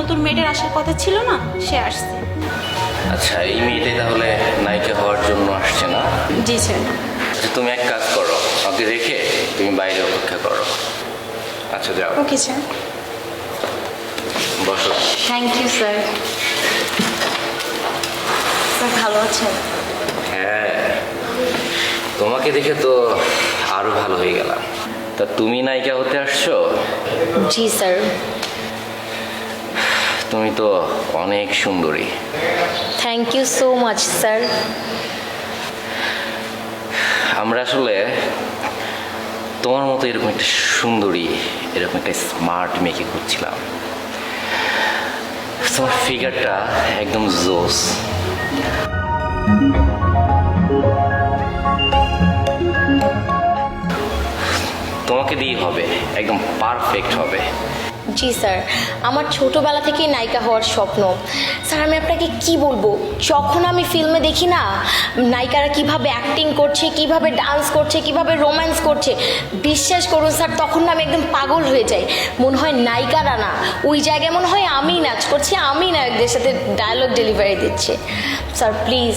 নতুন মেয়েটার আসার কথা ছিল না সে আসছে। আচ্ছা এই মেয়েটাই তাহলে নায়িকা হওয়ার জন্য আসছে না? জি স্যার। আচ্ছা তুমি এক কাজ করো ওকে রেখে তুমি বাইরে অপেক্ষা করো। আচ্ছা যাও। Okay sir. বসো। Thank you sir. স্যার ভালো আছেন? হ্যাঁ। তোমাকে দেখে তো আরও ভালো হয়ে গেলাম। তা তুমি নায়িকা হতে আসছো? জি স্যার। তুমি তো অনেক সুন্দরী। Thank you so much sir আমরা আসলে তোমার মতো এরকম একটা সুন্দরী এরকম একটা স্মার্ট মেয়েকে খুঁজছিলাম। তোমার ফিগারটা একদম জোস তোমাকে দিয়ে হবে একদম পারফেক্ট হবে। জি, স্যার। আমার ছোটোবেলা থেকেই নায়িকা হওয়ার স্বপ্ন। স্যার, আমি আপনাকে কি বলব? যখন আমি ফিল্মে দেখি না, নায়িকারা কীভাবে অ্যাক্টিং করছে, কীভাবে ডান্স করছে, কীভাবে রোম্যান্স করছে, বিশ্বাস করুন স্যার, তখন না আমি একদম পাগল হয়ে যাই। মনে হয় নায়িকারা না। ওই জায়গায় মনে হয় আমি নাচ করছি আমি নায়কদের সাথে ডায়লগ ডেলিভারি দিচ্ছি। স্যার প্লিজ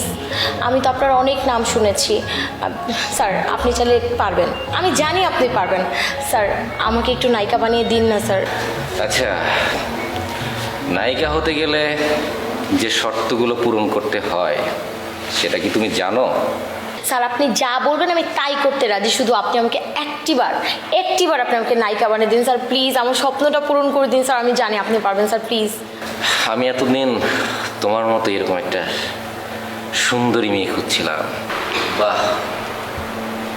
আমি তো আপনার অনেক নাম শুনেছি। স্যার, আপনি চাইলে পারবেন। আমি জানি আপনি পারবেন। স্যার, আমাকে একটু নায়িকা বানিয়ে দিন না, স্যার। আচ্ছা নায়িকা হতে গেলে যে শর্তগুলো পূরণ করতে হয় সেটা কি তুমি জানো? স্যার আপনি যা বলবেন আমি তাই করতে রাজি। শুধু আপনি আমাকে একটিবার একটিবার আপনি আমাকে নায়িকা বানিয়ে দিন। স্যার প্লিজ আমার স্বপ্নটা পূরণ করে দিন। স্যার আমি জানি আপনি পারবেন স্যার প্লিজ। আমি এতদিন তোমার মতো এরকম একটা সুন্দরী মেয়ে খুঁজছিলাম। বাহ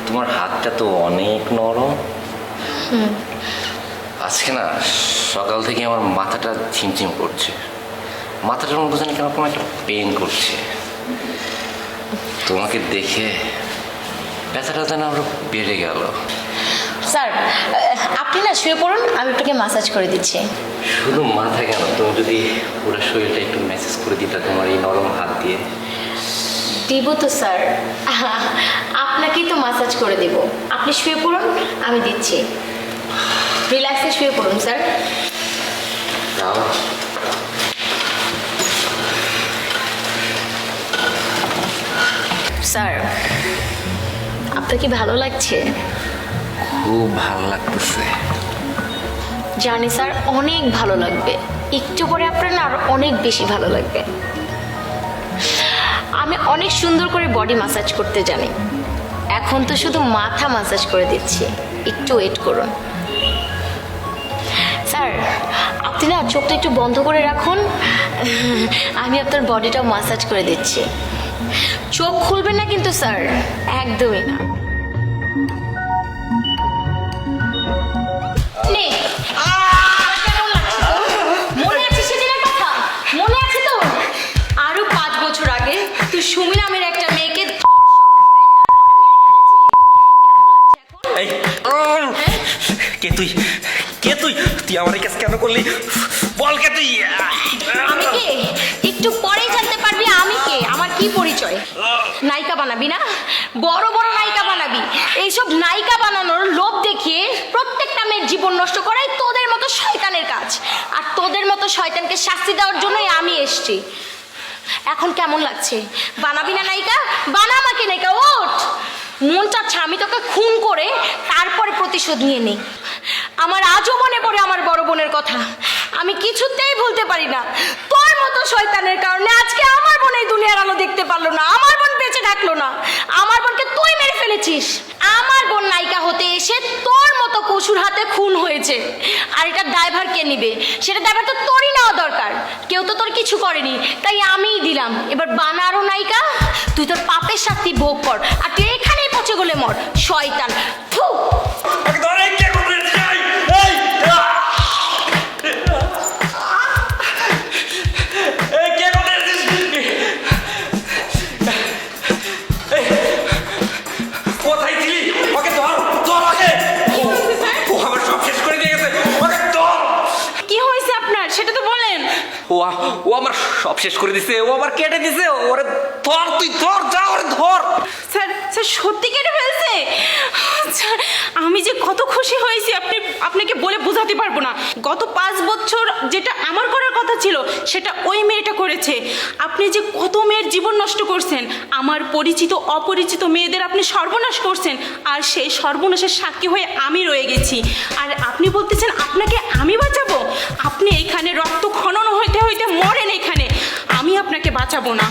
তোমার হাতটা তো অনেক নরম। আজকে না সকাল থেকে আমার মাথাটা ঝিমঝিম করছে। মাথাটার মধ্যে জানি কেন কোনো একটা পেন করছে। তোমাকে দেখে ব্যথাটা যেন আরও বেড়ে গেল। স্যার আপনি না শুয়ে পড়ুন আমি আপনাকে মাসাজ করে দিচ্ছি। শুধু মাথা কেন? তুমি যদি পুরো শরীরটা একটু মেসেজ করে দিতা তোমার এই নরম হাত দিয়ে। দিব তো স্যার। আপনাকেই তো মাসাজ করে দেব। আপনি শুয়ে পড়ুন আমি দিচ্ছি। রিল্যাক্সে শুয়ে পড়ুন স্যার। স্যার আপনার কি ভালো লাগছে? খুব ভালো লাগতেছে। জানি স্যার অনেক ভালো লাগবে। একটু পরে আপনার না আরও অনেক বেশি ভালো লাগবে। আমি অনেক সুন্দর করে বডি মাসাজ করতে জানি। এখন তো শুধু মাথা মাসাজ করে দিচ্ছি। একটু ওয়েট করুন। স্যার আপনি না চোখটা একটু বন্ধ করে রাখুন। আমি আপনার বডিটা মাসাজ করে দিচ্ছি। চোখ খুলবেন না কিন্তু স্যার একদমই না। নে কেমন লাগছে? তোর? আছে সেদিনের কথা? আছে তো? আরও পাঁচ বছর আগে তুই সুমি নামের একটা মেয়েকে এই, কে তুই? তুই আমার এই কেন করলি? বল কে তুই? আমি কে? একটু পরেই জানতে পারবি আমি কে, আমার কি পরিচয়? নায়িকা বানাবি না? বড় বড় নায়িকা বানাবি। এইসব নায়িকা বানানোর লোভ দেখিয়ে প্রত্যেকটা মেয়ের জীবন নষ্ট করাই তোদের মতো শয়তানের কাজ। আর তোদের মতো শয়তানকে শাস্তি দেওয়ার জন্যই আমি এসছি। এখন কেমন লাগছে? বানাবি না নায়িকা? বানা আমাকে নায়িকা, ওঠ! মন চাচ্ছে আমি তোকে খুন করে তারপরে প্রতিশোধ নিয়ে নিই। আমার আজও মনে পড়ে আমার বড় বোনের কথা। আমি কিছুতেই ভুলতে পারি না। তোর মতো শয়তানের কারণে আজকে আমার বোন এই দুনিয়ার আলো দেখতে পারল না। আমার বোন বেঁচে থাকল না। আমার বোনকে তুই মেরে ফেলেছিস। আমার বোন নায়িকা হতে এসে তোর মতো কসুর হাতে খুন হয়েছে। আর এটা ড্রাইভার কে নিবে? সেটা ড্রাইভার তো তোরই নেওয়া দরকার। কেউ তো তোর কিছু করেনি। তাই আমিই দিলাম। এবার বানারও নায়িকা, তুই তোর পাপের শাস্তি ভোগ কর। আর তুই এখানেই পচে গলে মর। শয়তান। থু! ও আমার সব শেষ করে দিছে ও আমার কেটে দিছে ওরে ধর তুই ধর যা ওরে ধর। স্যার স্যার সত্যি কেটে ফেলছে? আচ্ছা, আমি যে কত খুশি হয়েছি আপনি আপনাকে বলে বোঝাতে পারব না। গত পাঁচ বছর যেটা আমার করার কথা ছিল সেটা ওই মেয়েটা করেছে। আপনি যে কত মেয়ের জীবন নষ্ট করছেন আমার পরিচিত অপরিচিত মেয়েদের আপনি সর্বনাশ করছেন আর সেই সর্বনাশের সাক্ষী হয়ে আমি রয়ে গেছি। আর আপনি বলতেছেন আপনাকে আমি বাঁচাবো? বাঁচাবো না।